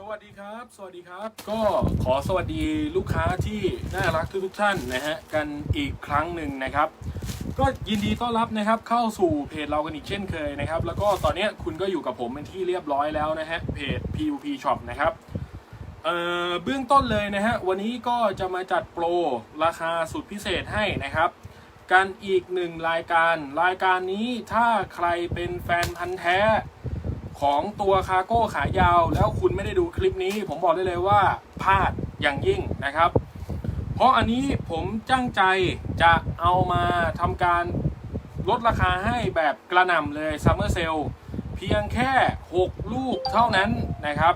สวัสดีครับ สวัสดีครับ ก็ขอสวัสดีลูกค้าที่น่ารักทุกทุกท่านนะฮะกันอีกครั้งหนึ่งนะครับ ก็ยินดีต้อนรับนะครับเข้าสู่เพจเรากันอีกเช่นเคยนะครับ แล้วก็ตอนนี้คุณก็อยู่กับผมเป็นที่เรียบร้อยแล้วนะฮะเพจ PUP Shop นะครับเอ่อเบื้องต้นเลยนะฮะวันนี้ก็จะมาจัดโปรราคาสุดพิเศษให้นะครับกันอีกหนึ่งรายการ รายการนี้ถ้าใครเป็นแฟนพันธ์แท้ ของตัวคาร์โก้ขายาว แล้วคุณไม่ได้ดูคลิปนี้ ผมบอกได้เลยว่าพลาดอย่างยิ่งนะครับ เพราะอันนี้ผมจ้างใจจะเอามาทำการลดราคาให้แบบกระหน่ำเลยซัมเมอร์เซลเพียงแค่ 6 ลูกเท่านั้นนะครับ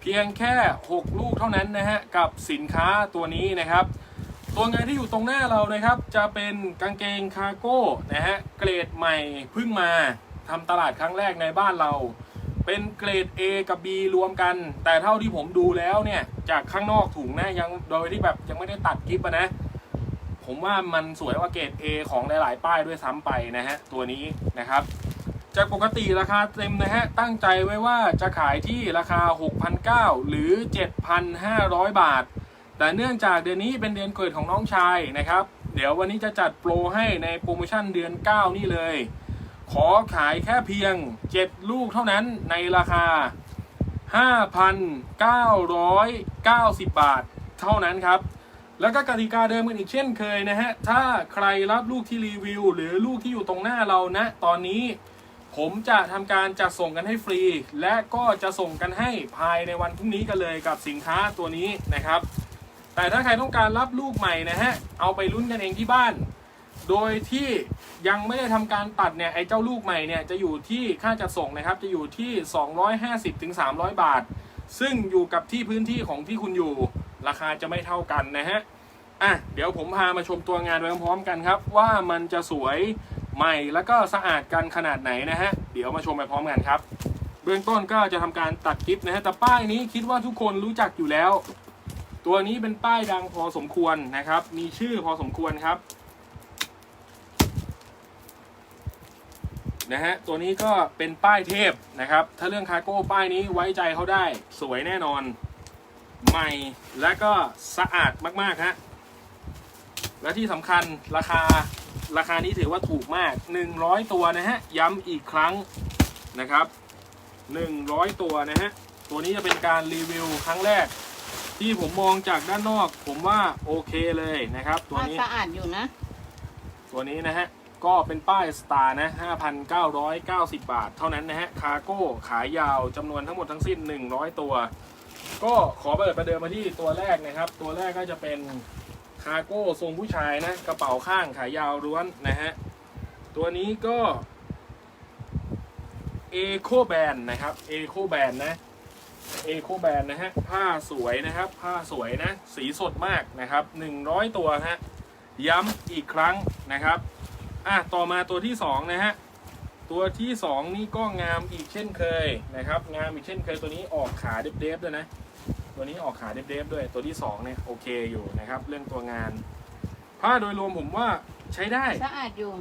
เพียงแค่ 6 ลูกเท่านั้นนะฮะกับสินค้าตัวนี้นะครับตัวงานที่อยู่ตรงหน้าเรานะครับ จะเป็นกางเกงคาร์โก้นะฮะเกรดใหม่เพิ่งมาทำตลาดครั้งแรกในบ้านเรา เป็นเกรด A กับ B รวมกัน แต่เท่าที่ผมดูแล้วเนี่ย จากข้างนอกถุงนะยังโดยที่แบบยังไม่ได้ตัดกิฟต์อะนะ ผมว่ามันสวยกว่าเกรด A ของหลาย ๆ ป้ายด้วยซ้ำไปนะฮะ ตัวนี้นะครับ จากปกติราคาเต็มนะฮะ ตั้งใจไว้ว่าจะขายที่ราคา 6,900 หรือ 7,500 บาท แต่เนื่องจากเดือนนี้เป็นเดือนเกิดของน้องชายนะครับ เดี๋ยววันนี้จะจัดโปรให้ในโปรโมชั่นเดือน 9 นี่เลย ขอขายแค่เพียง 7 ลูกเท่านั้นในราคา 5,990 บาทเท่านั้นครับ แล้วก็กติกาเดิมกันอีกเช่นเคยนะฮะ ถ้าใครรับลูกที่รีวิว หรือลูกที่อยู่ตรงหน้าเรานะ ตอนนี้ผมจะทำการจัดส่งกันให้ฟรี และก็จะส่งกันให้ภายในวันพรุ่งนี้กันเลยกับสินค้าตัวนี้นะครับ แต่ถ้าใครต้องการรับลูกใหม่นะฮะ เอาไปลุ้นกันเองที่บ้าน โดยที่ยังไม่ได้ทำการตัดเนี่ยไอ้เจ้าลูกใหม่เนี่ยจะอยู่ที่ค่าจัดส่งนะครับ จะอยู่ที่ 250ถึง300 บาท ซึ่งอยู่กับที่พื้นที่ของที่คุณอยู่ราคาจะไม่เท่ากันนะฮะอะเดี๋ยวผมพามาชมตัวงานไปพร้อมกันครับ ว่ามันจะสวยใหม่แล้วก็สะอาดกันขนาดไหนนะฮะเดี๋ยวมาชมไปพร้อมกันครับ เบื้องต้นก็จะทำการตัดคลิปนะฮะแต่ป้ายนี้คิดว่าทุกคนรู้จักอยู่แล้ว ตัวนี้เป็นป้ายดังพอสมควรนะครับ มีชื่อพอสมควรครับ นะฮะตัวนี้ก็เป็นป้ายเทพนะครับ ถ้าเรื่องคาร์โก้ป้ายนี้ไว้ใจเขาได้ สวยแน่นอน ใหม่และก็สะอาดมากๆฮะและที่สำคัญราคาราคานี้ถือว่าถูกมาก 100 ตัวนะฮะ ย้ำอีกครั้งนะครับ 100 ตัวนะฮะ ตัวนี้จะเป็นการรีวิวครั้งแรก ที่ผมมองจากด้านนอก ผมว่าโอเคเลยนะครับ ตัวว่านี้สะอาดอยู่นะ ตัวนี้นะฮะ ก็เป็นป้ายสตาร์นะ 5,990 บาท เท่านั้นนะฮะ คาร์โก้ขายยาวจำนวนทั้งหมดทั้งสิ้น 100 ตัว ก็ขอเปิดประเดิมมาที่ตัวแรกนะครับ ตัวแรกก็จะเป็นคาร์โก้ทรงผู้ชายนะ กระเป๋าข้างขายาวล้วนนะฮะ ตัวนี้ก็เอโคแบนนะครับเอโคแบนนะเอโคแบนนะฮะ ผ้าสวยนะครับ ผ้าสวยนะ สีสดมากนะครับ 100 ตัวฮะ ย้ำอีกครั้งนะครับ อะต่อมาตัวที่สองนะฮะตัวที่สองนี่ก็งามอีกเช่นเคยนะครับ งามอีกเช่นเคยตัวนี้ออกขาเดฟๆด้วยนะตัวนี้ออกขาเดฟๆด้วยตัวที่สองเนี่ยโอเคอยู่นะครับ เรื่องตัวงานผ้าโดยรวมผมว่าใช้ได้สะอาดอยู่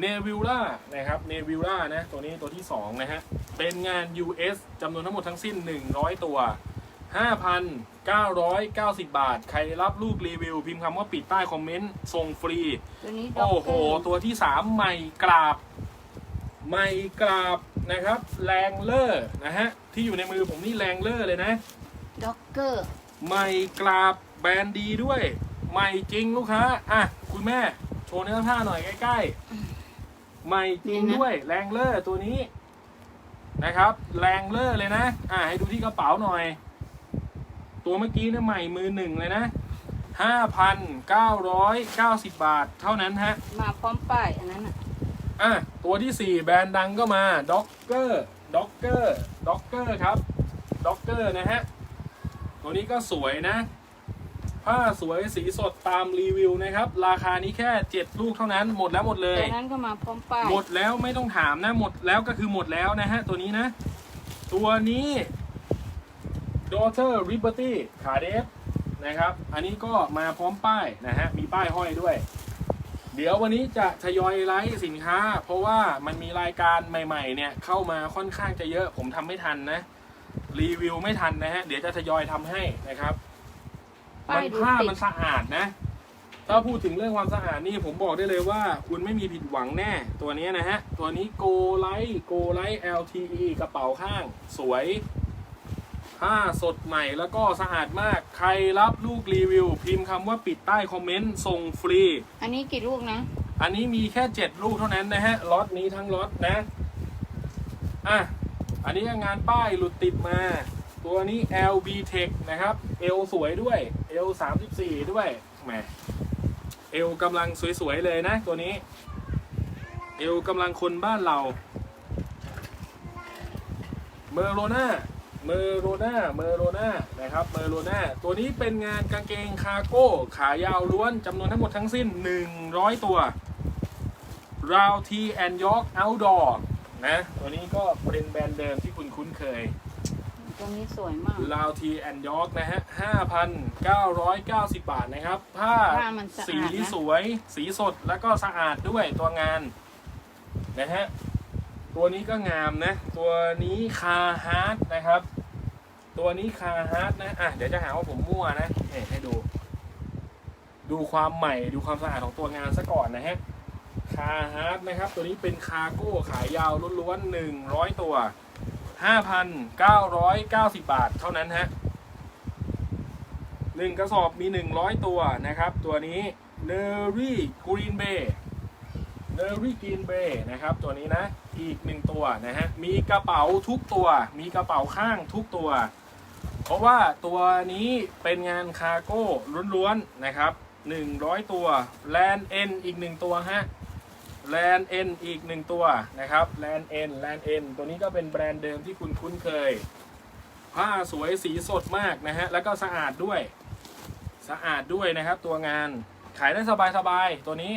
เนวิลล่านะครับเนวิลล่านะตัวนี้ตัวที่สองนะฮะเป็นงาน US จำนวนทั้งหมดทั้งสิ้น 100 ตัว 5,990 บาท ใครรับลูกรีวิว พิมพ์คำว่าปิดใต้คอมเมนต์ส่งฟรี ตัวนี้ด็อกโอ้โหเกอร์ตัวที่สามใหม่กราบ ใหม่กราบนะครับ แรงเลอร์นะฮะ ที่อยู่ในมือผมนี่แรงเลอร์เลยนะ ด็อกเกอร์ ใหม่กราบแบรนด์ดีด้วย ใหม่จริงลูกค้า อะ คุณแม่ โชว์เนื้อผ้าหน่อยใกล้ๆ ใหม่จริงด้วย แรงเลอร์ตัวนี้นะครับ แรงเลอร์เลยนะ อะให้ดูที่กระเป๋าหน่อย ตัวเมื่อกี้เนี่ยใหม่มือหนึ่งเลยนะ 5,990 บาทเท่านั้นฮะ มาพร้อมป้ายอันนั้นอะอะ ตัวที่ 4 แบรนด์ดังก็มาด็อกเกอร์ด็อกเกอร์ด็อกเกอร์ครับด็อกเกอร์นะฮะ ตัวนี้ก็สวยนะ ผ้าสวยสีสดตามรีวิวนะครับ ราคานี้แค่ 7 ลูกเท่านั้นหมดแล้วหมดเลยตัวนั้นก็มาพร้อมป้ายหมดแล้วไม่ต้องถามนะ หมดแล้วก็คือหมดแล้วนะฮะ ตัวนี้นะ ตัวนี้ Daughter Liberty ขาเดฟนะครับ อันนี้ก็มาพร้อมป้ายนะฮะ มีป้ายห้อยด้วย เดี๋ยววันนี้จะทยอยไลฟ์สินค้า เพราะว่ามันมีรายการใหม่ๆ เนี่ย เข้ามาค่อนข้างจะเยอะ ผมทำไม่ทันนะ รีวิวไม่ทันนะฮะ เดี๋ยวจะทยอยทำให้นะครับป้ามัยนดูผ้าติดมันสะอาดนะ ถ้าพูดถึงเรื่องความสะอาดนี่ผมบอกได้เลยว่า คุณไม่มีผิดหวังแน่ ตัวนี้นะฮะ ตัวนี้โกไลท์โกไลท์ LTE กระเป๋าข้างสวย ผ้าสดใหม่แล้วก็สะอาดมาก ใครรับลูกรีวิว พิมพ์คำว่าปิดใต้คอมเมนต์ส่งฟรี อันนี้กี่ลูกนะ อันนี้มีแค่ 7 ลูกเท่านั้นนะฮะล็อตนี้ทั้งล็อตนะ อะ อันนี้ก็งานป้ายหลุดติดมา ตัวนี้ LB Tech นะครับ L สวยด้วย L 34 ด้วย แหม L กำลังสวย ๆ เลยนะ ตัวนี้ L กำลังคนบ้านเรา เมอร์โรนา เมอร์โรนาเมอร์โรนานะครับเมอร์โรนาตัวนี้เป็นงานกางเกงคาร์โก้ขายาวล้วนจำนวนทั้งหมดทั้งสิ้น 100 ตัวราวทีแอนยอร์กเอาท์ดอร์นะตัวนี้ก็เป็นแบรนด์เดิมที่คุณคุ้นเคยตัวนี้สวยมากราวทีแอนยอร์กนะฮะ 5,990 บาทนะครับ ผ้าผ้ามันสะอาดนะสีสวย สีสดแล้วก็สะอาดด้วยตัวงาน นะฮะ ตัวนี้ก็งามนะ ตัวนี้คาฮาร์ดนะครับ ตัวนี้คาฮาร์ดนะ อะ เดี๋ยวจะหาว่าผมมั่วนะนี่ให้ดู ดูความใหม่ ดูความสะอาดของตัวงานซะก่อนนะฮะ คาฮาร์ดนะครับ ตัวนี้เป็นคาร์โก้ขายยาวล้วนๆ100ตัว5,990บาทเท่านั้นฮะหนึ่งกระสอบมี100ตัวนะครับ ตัวนี้ n e r r y Green Bay n e r r y Green Bay นะครับ ตัวนี้นะ อีกหนึ่งตัวนะฮะ มีกระเป๋าทุกตัว มีกระเป๋าข้างทุกตัว เพราะว่าตัวนี้เป็นงานคาร์โก้ล้วนๆนะครับ 100 ตัว Land N อีกหนึ่งตัวฮะแลนเอ็นอีกหนึ่งตัวนะครับแลนเอ็นแลนเอ็นตัวนี้ก็เป็นแบรนด์เดิมที่คุณคุ้นเคย ผ้าสวยสีสดมากนะฮะ แล้วก็สะอาดด้วย สะอาดด้วยนะครับตัวงานขายได้สบายๆตัวนี้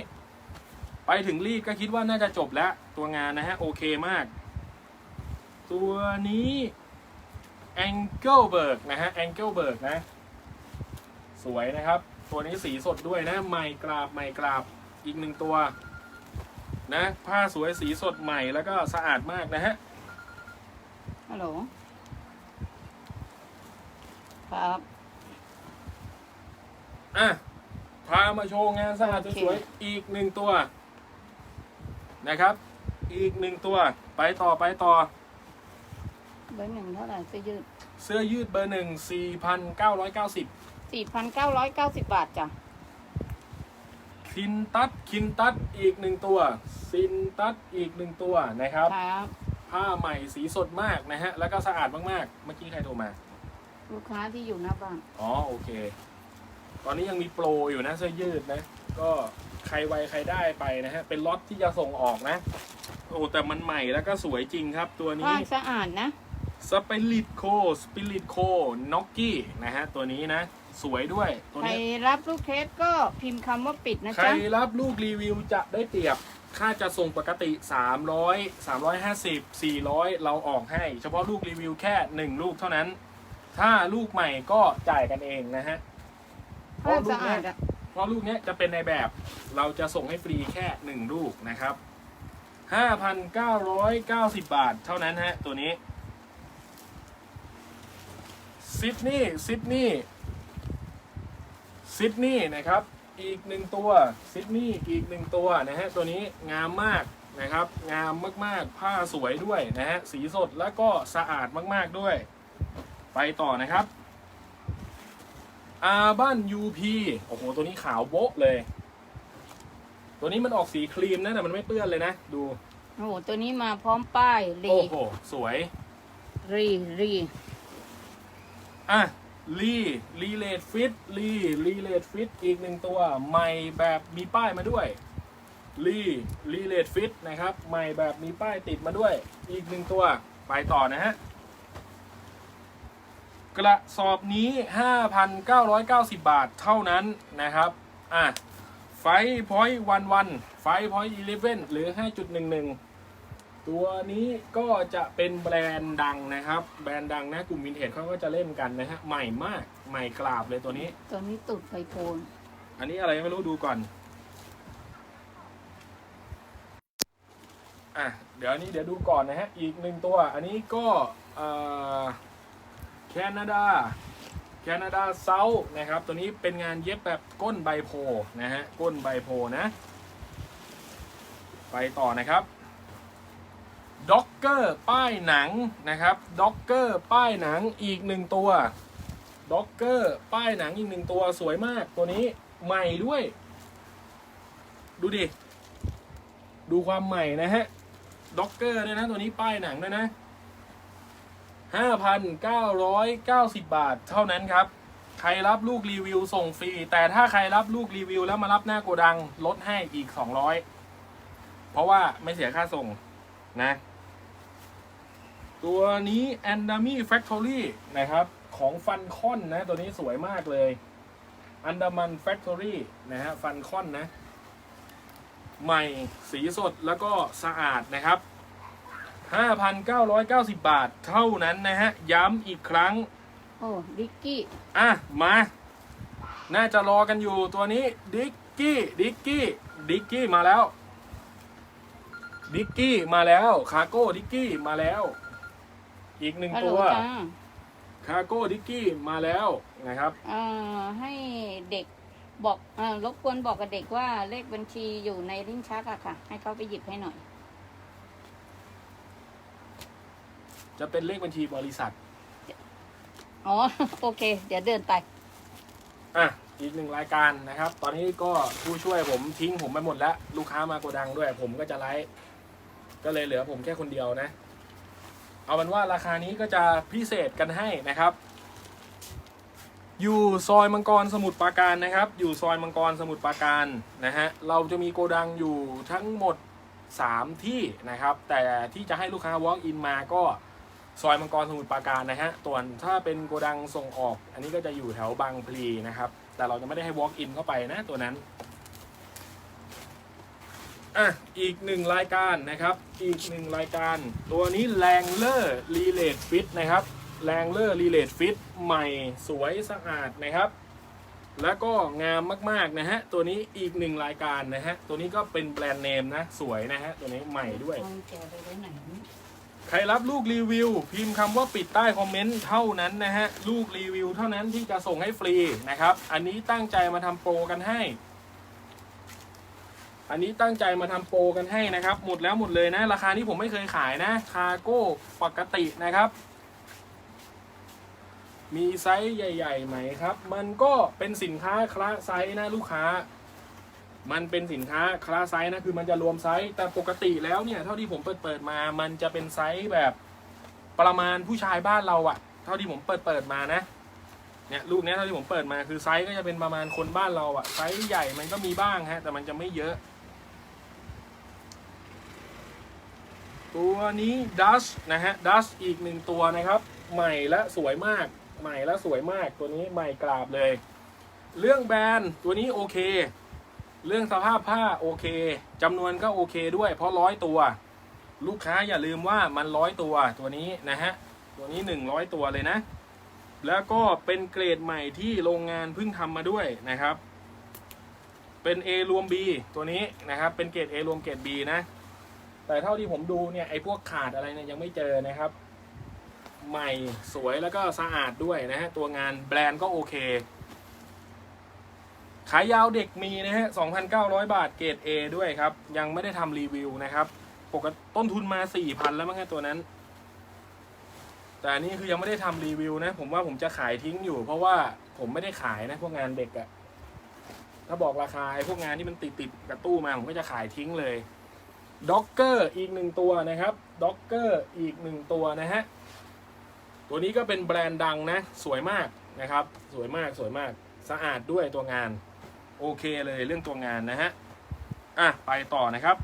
ไปถึงรีดก็คิดว่าน่าจะจบแล้วตัวงานนะฮะโอเคมาก ตัวนี้ Angelberg นะฮะ Angelberg นะ สวยนะครับ ตัวนี้สีสดด้วยนะใหม่กราบใหม่กราบอีกหนึ่งตัว นะ ผ้าสวยสีสดใหม่แล้วก็สะอาดมากนะฮะฮัลโหลครับอะพามาโชว์งานสะอาดโอเคสวยๆอีกหนึ่งตัว นะครับ อีกหนึ่งตัว ไปต่อไปต่อเบอร์หนึ่งเท่าไหร่เสื้อยืดเสื้อยืดเบอร์หนึ่งสี่พันเก้าร้อยเก้าสิบสี่พันเก้าร้อยเก้าสิบบาทจ้ะคินตัดคินตัดอีกหนึ่งตัวซินตัดอีกหนึ่งตัวนะครับ ครับ ผ้าใหม่สีสดมากนะฮะ แล้วก็สะอาดมากๆ เมื่อกี้ใครโทรมา ลูกค้าที่อยู่หน้าบ้านอ๋อโอเค ตอนนี้ยังมีโปรอยู่นะเสื้อยืดนะ ก็ใครไวใครได้ไปนะฮะ เป็นล็อตที่จะส่งออกนะ โอ้แต่มันใหม่แล้วก็สวยจริงครับตัวผ้านี้สะอาดนะ สปิริตโคสปิริตโคน็อกกี้นะฮะตัวนี้นะ สวยด้วยตัวใครนี้ รับลูกเคสก็พิมพ์คำว่าปิดนะใครจ๊ะ รับลูกรีวิวจะได้เปรียบ ค่าจะส่งปกติ 300 350 400 เราออกให้ เฉพาะลูกรีวิวแค่ 1 ลูกเท่านั้น ถ้าลูกใหม่ก็จ่ายกันเองนะฮะ เพผ้าราะลูสะกอาเนี้ดยอะเพราะลูกเนี้ยจะเป็นในแบบ เราจะส่งให้ฟรีแค่หนึ่งลูกนะครับ 5,990 บาทเท่านั้นฮะตัวนี้ ซิดนีย์ซิดนีย์ซิดนีย์นะครับ อีกหนึ่งตัวซิดนีย์อีกหนึ่งตัวนะฮะตัวนี้งามมากนะครับ งามมากๆ ผ้าสวยด้วยนะฮะสีสดแล้วก็สะอาดมากๆด้วย ไปต่อนะครับอาบ้าน UP โอ้โห ตัวนี้ขาวโบ๊ะเลย ตัวนี้มันออกสีครีมนะแต่มันไม่เปื้อนเลยนะ ดู โอ้โห ตัวนี้มาพร้อมป้ายรีโอ้โห สวย รีรี อะลีลีเลดฟิตลีลีเลดฟิตอีกหนึ่งตัวใหม่แบบมีป้ายมาด้วยลีลีเลดฟิตนะครับ ใหม่แบบมีป้ายติดมาด้วย อีกหนึ่งตัวไปต่อนะฮะกระสอบนี้ 5,990 บาทเท่านั้นนะครับอะไฟพอยต์วันวันไฟพอยต์อีเลฟเว่นหรือ 5.11 ตัวนี้ก็จะเป็นแบรนด์ดังนะครับ แบรนด์ดังนะกลุ่มวินเทจเขาก็จะเล่นกันนะฮะใหม่มากใหม่กราบเลยตัวนี้ ตัวนี้ตุดไฟโพนอันนี้อะไรไม่รู้ดูก่อนอะเดี๋ยวอันนี้เดี๋ยวดูก่อนนะฮะอีกหนึ่งตัว อันนี้ก็เอ่อแคนาดาแคนาดาเซานะครับ ตัวนี้เป็นงานเย็บแบบก้นใบโพนะฮะก้นใบโพนะ ไปต่อนะครับ ด็อกเกอร์ป้ายหนังนะครับด็อกเกอร์ป้ายหนังอีกหนึ่งตัวด็อกเกอร์ป้ายหนังอีกหนึ่งตัวสวยมากตัวนี้ใหม่ด้วย ดูดิ ดูความใหม่นะฮะด็อกเกอร์ด้วยนะ ตัวนี้ป้ายหนังด้วยนะ5,990บาทเท่านั้นครับ ใครรับลูกรีวิวส่งฟรี แต่ถ้าใครรับลูกรีวิวแล้วมารับหน้าโกดังลดให้อีก200เพราะว่าไม่เสียค่าส่งนะ ตัวนี้ a n d a m i Factory นะครับ ของฟันคอนนะ ตัวนี้สวยมากเลย อันดามัน Factory นะฮะฟันคอนนะ ใหม่สีสดแล้วก็สะอาดนะครับ 5,990 บาทเท่านั้นนะฮะ ย้ำอีกครั้ง โอ้ดิกกี้ อะ มา น่าจะรอกันอยู่ตัวนี้ดิกกี้ ดิกกี้ ดิกกี้มาแล้ว ดิกกี้มาแล้ว คาโก้ดิกกี้มาแล้ว อีกหนึ่งฮัลโหลตัวจ้าคาโก้ดิกกี้มาแล้วนะครับ เอ่อให้เด็กบอกเอ่อรบกวนบอกกับเด็กว่าเลขบัญชีอยู่ในลิ้นชักอะค่ะ ให้เขาไปหยิบให้หน่อย จะเป็นเลขบัญชีบริษัทอ๋อ โอเค เดี๋ยวเดินไป อะอีกหนึ่งรายการนะครับ ตอนนี้ก็ผู้ช่วยผมทิ้งผมไปหมดแล้ว ลูกค้ามาโกดังด้วย ผมก็จะไลฟ์ก็เลยเหลือผมแค่คนเดียวนะ เอาเป็นว่าราคานี้ก็จะพิเศษกันให้นะครับ อยู่ซอยมังกรสมุทรปราการนะครับ อยู่ซอยมังกรสมุทรปราการนะฮะเราจะมีโกดังอยู่ทั้งหมด 3 ที่นะครับ แต่ที่จะให้ลูกค้า walk in มาก็ซอยมังกรสมุทรปราการนะฮะส่วนถ้าเป็นโกดังส่งออก อันนี้ก็จะอยู่แถวบางพลีนะครับ แต่เราจะไม่ได้ให้ walk in เข้าไปนะตัวนั้น อะอีกหนึ่งรายการนะครับ อีกหนึ่งรายการ ตัวนี้แรงเลอร์รีเลทฟิตนะครับแรงเลอร์รีเลทฟิตใหม่สวยสะอาดนะครับ แล้วก็งามมากๆนะฮะตัวนี้อีกหนึ่งรายการนะฮะตัวนี้ก็เป็นแบรนด์เนมนะสวยนะฮะตัวนี้ใหม่ด้วยเอาแกไปไว้ไหนใครรับลูกรีวิว พิมพ์คำว่าปิดใต้คอมเมนต์เท่านั้นนะฮะลูกรีวิวเท่านั้นที่จะส่งให้ฟรีนะครับ อันนี้ตั้งใจมาทำโปรกันให้ อันนี้ตั้งใจมาทำโปรกันให้นะครับ หมดแล้วหมดเลยนะ ราคานี้ผมไม่เคยขายนะ คาโก้ปกตินะครับ มีไซส์ใหญ่ๆไหมครับ มันก็เป็นสินค้าคลาสไซส์นะลูกค้า มันเป็นสินค้าคลาสไซส์นะคือมันจะรวมไซส์แต่ปกติแล้วเนี่ยเท่าที่ผมเปิดเปิดมา มันจะเป็นไซส์แบบประมาณผู้ชายบ้านเราอะเท่าที่ผมเปิดเปิดมานะเนี่ยลูกเนี้ยเท่าที่ผมเปิดมาคือไซส์ก็จะเป็นประมาณคนบ้านเราอะไซส์ใหญ่มันก็มีบ้างฮะแต่มันจะไม่เยอะ ตัวนี้ดัชนะฮะดัชอีกหนึ่งตัวนะครับ ใหม่และสวยมาก ใหม่และสวยมากตัวนี้ใหม่กราบเลย เรื่องแบรนด์ตัวนี้โอเค เรื่องสภาพผ้าโอเคจำนวนก็โอเคด้วย เพราะร้อยตัว ลูกค้าอย่าลืมว่ามันร้อยตัวตัวนี้นะฮะตัวนี้หนึ่งร้อยตัวเลยนะ แล้วก็เป็นเกรดใหม่ที่โรงงานเพิ่งทำมาด้วยนะครับ เป็น A รวม B ตัวนี้นะครับเป็นเกรด A รวมเกรด B นะ แต่เท่าที่ผมดูเนี่ยไอ้พวกขาดอะไรเนี่ยยังไม่เจอนะครับ ใหม่สวยแล้วก็สะอาดด้วยนะฮะตัวงานแบรนด์ก็โอเค ขายยาวเด็กมีนะฮะ 2,900 บาทเกรด A ด้วยครับ ยังไม่ได้ทำรีวิวนะครับ ปกติต้นทุนมา 4,000 แล้วมั้งฮะตัวนั้น แต่อันนี้คือยังไม่ได้ทำรีวิวนะ ผมว่าผมจะขายทิ้งอยู่ เพราะว่าผมไม่ได้ขายนะพวกงานเด็กอะถ้าบอกราคาไอ้พวกงานที่มันติดติดกับตู้มาผมก็จะขายทิ้งเลย ด็อกเกอร์อีกหนึ่งตัวนะครับด็อกเกอร์อีกหนึ่งตัวนะฮะ ตัวนี้ก็เป็นแบรนด์ดังนะ สวยมากนะครับ สวยมากสวยมากสะอาดด้วยตัวงาน โอเคเลยเรื่องตัวงานนะฮะ อะ ไปต่อนะครับ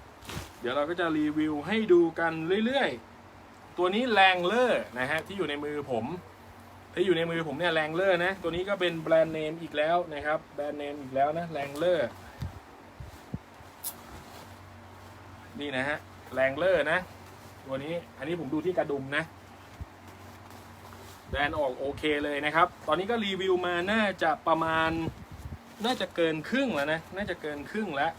เดี๋ยวเราก็จะรีวิวให้ดูกันเรื่อยๆ ตัวนี้แรงเลอร์นะฮะ ที่อยู่ในมือผมที่อยู่ในมือผมเนี่ยแรงเลอร์นะ ตัวนี้ก็เป็นแบรนด์เนมอีกแล้วนะครับ แบรนด์เนมอีกแล้วนะแรงเลอร์ นี่นะฮะแรงเลอร์นะ ตัวนี้อันนี้ผมดูที่กระดุมนะแบรนด์ออกโอเคเลยนะครับ ตอนนี้ก็รีวิวมาน่าจะประมาณ น่าจะเกินครึ่งแล้วนะ น่าจะเกินครึ่งแล้ว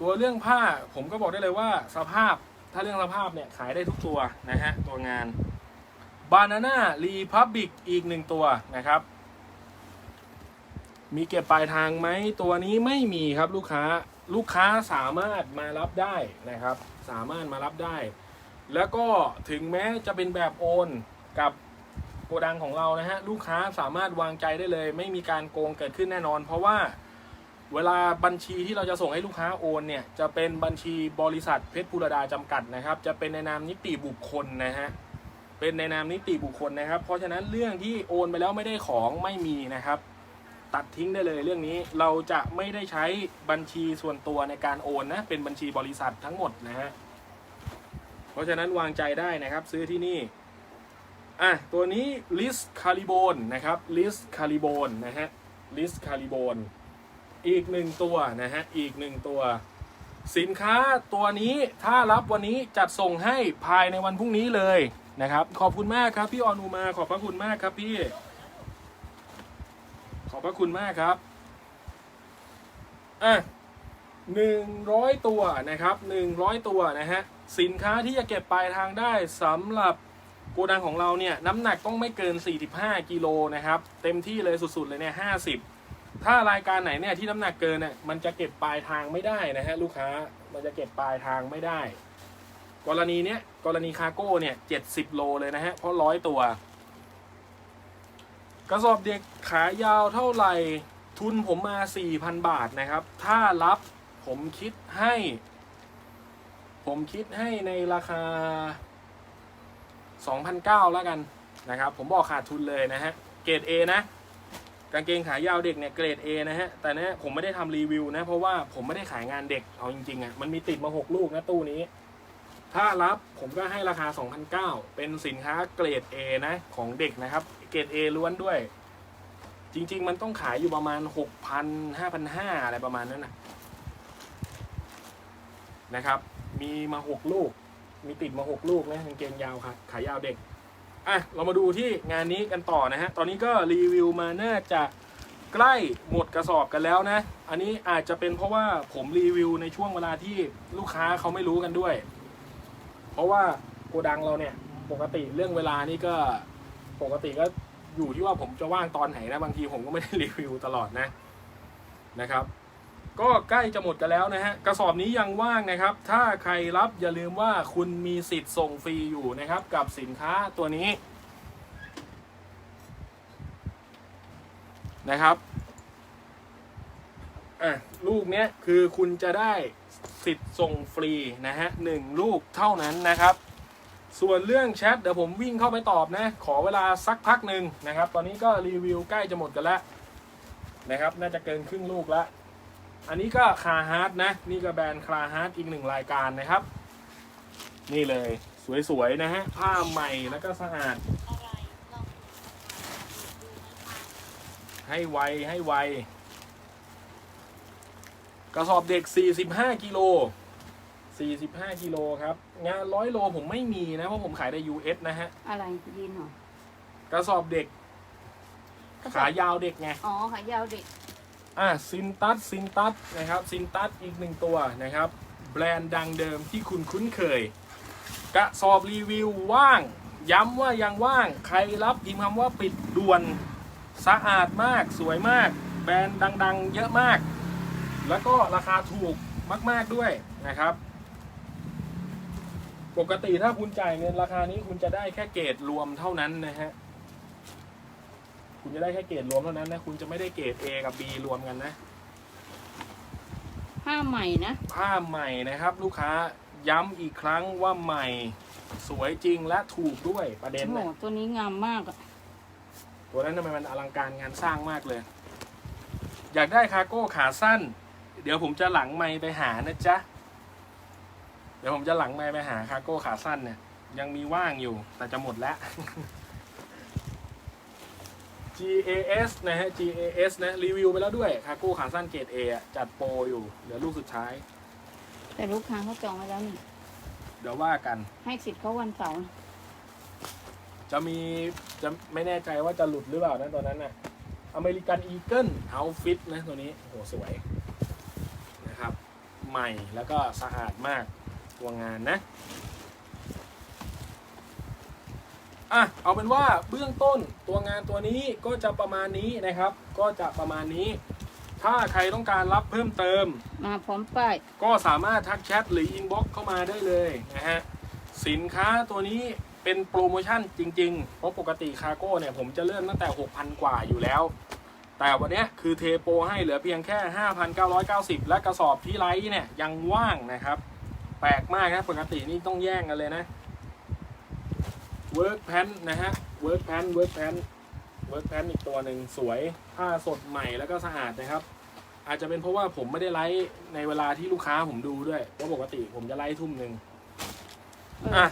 ตัวเรื่องผ้าผมก็บอกได้เลยว่าสภาพถ้าเรื่องสภาพเนี่ยขายได้ทุกตัวนะฮะตัวงานบ Banana Republic อีกหนึ่งตัวนะครับ มีเก็บปลายทางไหมตัวนี้ไม่มีครับลูกค้า ลูกค้าสามารถมารับได้นะครับ สามารถมารับได้ แล้วก็ถึงแม้จะเป็นแบบโอนกับโกดังของเรานะฮะลูกค้าสามารถวางใจได้เลย ไม่มีการโกงเกิดขึ้นแน่นอน เพราะว่าเวลาบัญชีที่เราจะส่งให้ลูกค้าโอนเนี่ยจะเป็นบัญชีบริษัทเพชรบุรดาจำกัดนะครับ จะเป็นในนามนิติบุคคลนะฮะเป็นในนามนิติบุคคลนะครับ เพราะฉะนั้นเรื่องที่โอนไปแล้วไม่ได้ของไม่มีนะครับ ตัดทิ้งได้เลยเรื่องนี้เราจะไม่ได้ใช้บัญชีส่วนตัวในการโอนนะเป็นบัญชีบริษัททั้งหมดนะฮะเพราะฉะนั้นวางใจได้นะครับซื้อที่นี่อะตัวนี้ลิสคาริโบนนะครับลิสคาริโบนนะฮะลิสคาริโบนอีกหนึ่งตัวนะฮะอีกหนึ่งตัว สินค้าตัวนี้ถ้ารับวันนี้จัดส่งให้ภายในวันพรุ่งนี้เลยนะครับ ขอบคุณมากครับพี่ออนุมาขอบพระคุณมากครับพี่ อบพระคุณมากครับ อะหนึ่งร้อยตัวนะครับหนึ่งร้อยตัวนะฮะ สินค้าที่จะเก็บปลายทางได้สำหรับโกดังของเราเนี่ย น้ำหนักต้องไม่เกิน 45 กิโลนะครับ เต็มที่เลยสุดๆเลยเนี่ย50ถ้ารายการไหนเนี่ยที่น้ำหนักเกินเนี่ยมันจะเก็บปลายทางไม่ได้นะฮะลูกค้ามันจะเก็บปลายทางไม่ได้ กรณีเนี้ยกรณีคาร์โก้เนี่ย70โลเลยนะฮะเพราะร้อยตัว กระสอบเด็กขายาวเท่าไหร่ ทุนผมมา 4,000 บาทนะครับ ถ้ารับผมคิดให้ ผมคิดให้ในราคา 2,900แล้วกันนะครับ ผมบอกขาดทุนเลยนะฮะ เกรด A นะ กางเกงขายาวเด็กเนี่ยเกรด A นะฮะ แต่เนี่ยผมไม่ได้ทำรีวิวนะ เพราะว่าผมไม่ได้ขายงานเด็ก เอาจริงๆอะ่ะ มันมีติดมา 6 ลูกนะตู้นี้ ถ้ารับผมก็ให้ราคา 2,900 เป็นสินค้าเกรด A นะ ของเด็กนะครับ เกรด A ล้วนด้วย จริง ๆ มันต้องขายอยู่ประมาณ 6,000 5,500 อะไรประมาณนั้นนะนะครับ มีมา 6 ลูก มีติดมา 6 ลูกนะกางเกงยาวครับขายาวเด็ก อะ เรามาดูที่งานนี้กันต่อนะฮะ ตอนนี้ก็รีวิวมาน่าจะใกล้หมดกระสอบกันแล้วนะ อันนี้อาจจะเป็นเพราะว่าผมรีวิวในช่วงเวลาที่ลูกค้าเขาไม่รู้กันด้วย เพราะว่าโกดังเราเนี่ยปกติเรื่องเวลานี่ก็ปกติก็อยู่ที่ว่าผมจะว่างตอนไหนนะบางทีผมก็ไม่ได้รีวิวตลอดนะนะครับ ก็ใกล้จะหมดกันแล้วนะฮะกระสอบนี้ยังว่างนะครับ ถ้าใครรับอย่าลืมว่าคุณมีสิทธิ์ส่งฟรีอยู่นะครับ กับสินค้าตัวนี้นะครับอะลูกเนี้ยคือคุณจะได้ สิทธิ์ส่งฟรีนะฮะหนึ่งลูกเท่านั้นนะครับ ส่วนเรื่องแชทเดี๋ยวผมวิ่งเข้าไปตอบนะ ขอเวลาสักพักหนึ่งนะครับ ตอนนี้ก็รีวิวใกล้จะหมดกันแล้วนะครับ น่าจะเกินครึ่งลูกแล้ว อันนี้ก็คาฮาร์ดนะ นี่ก็แบรนด์คาฮาร์ดอีกหนึ่งรายการนะครับ นี่เลยสวยๆนะฮะ ผ้าใหม่แล้วก็สะอาด ให้ไวให้ไว กระสอบเด็ก 45 กิโล 45 กิโลครับ งานร้อยโลผมไม่มีนะ เพราะผมขายใน US นะฮะ อะไรยีนเหรอกระสอบเด็กกระสอบขายาวเด็กไง อ๋อขายาวเด็ก อะซินตัสซินตัสนะครับซินตัสอีกหนึ่งตัวนะครับ แบรนด์ดังเดิมที่คุณคุ้นเคย กระสอบรีวิวว่าง ย้ำว่ายังว่าง ใครรับพิมพ์คำว่าปิดด่วน สะอาดมากสวยมาก แบรนด์ดัง ๆ เยอะมาก แล้วก็ราคาถูกมาก ๆด้วยนะครับ ปกติถ้าคุณจ่ายเงินราคานี้คุณจะได้แค่เกรดรวมเท่านั้นนะฮะคุณจะได้แค่เกรดรวมเท่านั้นนะคุณจะไม่ได้เกรด A กับ B รวมกันนะ ผ้าใหม่นะ ผ้าใหม่นะครับ ลูกค้าย้ำอีกครั้งว่าใหม่สวยจริงและถูกด้วยประเด็นโอ้โหนะตัวนี้งามมากอะตัวนั้นทำไมมันอลังการงานสร้างมากเลย อยากได้คาร์โก้ขาสั้น เดี๋ยวผมจะหลังไมค์ไปหานะจ๊ะ เดี๋ยวผมจะหลังไมค์ไปหาคาร์โก้ขาสั้นเนี่ย ยังมีว่างอยู่ แต่จะหมดแล้ว GAS นะฮะ GAS นะรีวิวไปแล้วด้วยคาร์โก้ขาสั้นเกรด A อะจัดโปรอยู่ เดี๋ยวลูกสุดท้าย แต่ลูกค้าเขาจองไว้แล้วนี่ เดี๋ยวว่ากัน ให้สิทธิ์เขาวันเสาร์จะมีจะไม่แน่ใจว่าจะหลุดหรือเปล่านะตัวนั้นนะอเมริกันอีเกิลเอาฟิตนะตัวนี้โหสวยนะครับ ใหม่แล้วก็สะอาดมากตัวงานนะอะเอาเป็นว่าเบื้องต้นตัวงานตัวนี้ก็จะประมาณนี้นะครับ ก็จะประมาณนี้ ถ้าใครต้องการรับเพิ่มเติม มาพร้อมป้ายก็สามารถทักแชทหรืออินบ็อกเข้ามาได้เลยนะฮะสินค้าตัวนี้เป็นโปรโมชั่นจริง ๆ เพราะปกติคาร์โก้เนี่ยผมจะเริ่มตั้งแต่ 6,000 กว่าอยู่แล้ว แต่วันนี้คือเทโปให้เหลือเพียงแค่ 5,990 และกระสอบที่ไลท์เนี่ยยังว่างนะครับ แปลกมากนะปกตินี่ต้องแย่งกันเลยนะ Work Pan นะฮะ Work Pan Work Pan Work Pan อีกตัวหนึ่งสวยผ้าสดใหม่แล้วก็สะอาดนะครับ อาจจะเป็นเพราะว่าผมไม่ได้ไลฟ์ในเวลาที่ลูกค้าผมดูด้วยเพราะปกติผมจะไลฟ์ทุ่มหนึ่งอะ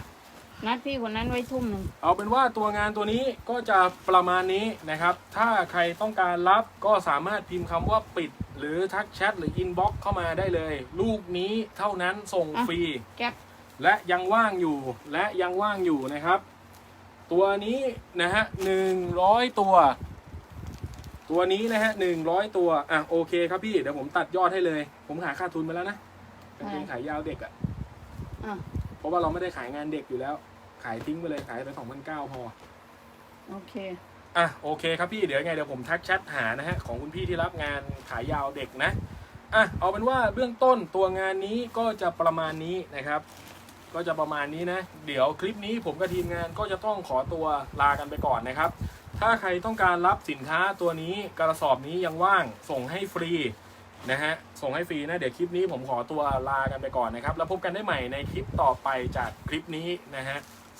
นัดพี่คนนั้นไว้ทุ่มหนึ่งเอาเป็นว่าตัวงานตัวนี้ก็จะประมาณนี้นะครับ ถ้าใครต้องการรับก็สามารถพิมพ์คำว่าปิด หรือทักแชทหรืออินบ็อกเข้ามาได้เลย ลูกนี้เท่านั้นส่งฟรี แก๊ปและยังว่างอยู่และยังว่างอยู่นะครับ ตัวนี้นะฮะหนึ่งร้อยตัว ตัวนี้นะฮะหนึ่งร้อยตัว อะโอเคครับพี่ เดี๋ยวผมตัดยอดให้เลย ผมหาค่าทุนไปแล้วนะกางเกงขายยาวเด็กอะ่ะอะ เพราะว่าเราไม่ได้ขายงานเด็กอยู่แล้ว ขายทิ้งไปเลยขายไปสองพันเก้าพอ โอเค อะโอเคครับพี่เดี๋ยวยังไงเดี๋ยวผมทักแชทหานะฮะของคุณพี่ที่รับงานขายยาวเด็กนะอะเอาเป็นว่าเบื้องต้นตัวงานนี้ก็จะประมาณนี้นะครับ ก็จะประมาณนี้นะ เดี๋ยวคลิปนี้ผมกับทีมงานก็จะต้องขอตัวลากันไปก่อนนะครับ ถ้าใครต้องการรับสินค้าตัวนี้กระสอบนี้ยังว่างส่งให้ฟรีนะฮะส่งให้ฟรีนะเดี๋ยวคลิปนี้ผมขอตัวลากันไปก่อนนะครับ แล้วพบกันได้ใหม่ในคลิปต่อไปจากคลิปนี้นะฮะ